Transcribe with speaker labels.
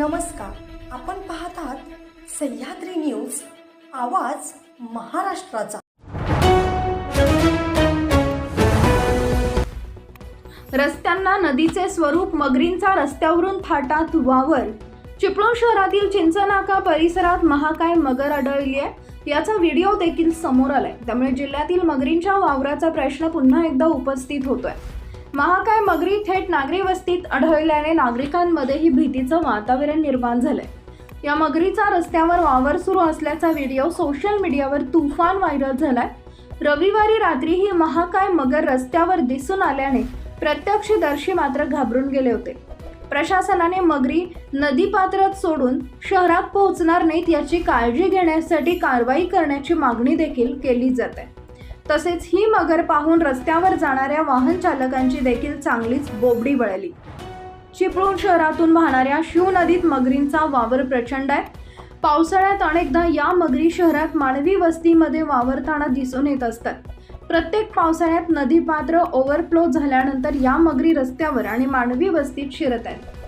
Speaker 1: नमस्कार. आपण पाहत आहात सह्याद्री न्यूज आवाज महाराष्ट्राचा.
Speaker 2: रस्त्यांना नदीचे स्वरूप मगरींचा रस्त्यावरून थाटात वावर. चिपळूण शहरातील चिंचनाका परिसरात महाकाय मगर आढळली आहे. याचा व्हिडिओ देखील समोर आलाय. त्यामुळे जिल्ह्यातील मगरींच्या वावराचा प्रश्न पुन्हा एकदा उपस्थित होतोय. महाकाय मगरी थेट नागरी वस्तीत आढळल्याने नागरिकांमध्येही भीतीचं वातावरण निर्माण झालंय. या मगरीचा रस्त्यावर वावर सुरू असल्याचा व्हिडिओ सोशल मीडियावर तुफान व्हायरल झालाय. रविवारी रात्री ही महाकाय मगर रस्त्यावर दिसून आल्याने प्रत्यक्षदर्शी मात्र घाबरून गेले होते. प्रशासनाने मगरी नदीपात्रात सोडून शहरात पोहोचणार नाहीत याची काळजी घेण्यासाठी कारवाई करण्याची मागणी देखील केली जाते तसेच ही मगर पाहून रस्त्यावर जाणाऱ्या वाहन चालकांची देखील चांगलीच बोबडी वळली. चिपळूण शहरातून वाहणाऱ्या शिव नदीत मगरींचा वावर प्रचंड आहे. पावसाळ्यात अनेकदा या मगरी शहरात मानवी वस्तीमध्ये वावरताना दिसून येत असतात. प्रत्येक पावसाळ्यात नदीपात्र ओव्हरफ्लो झाल्यानंतर या मगरी रस्त्यावर आणि मानवी वस्तीत शिरत आहेत.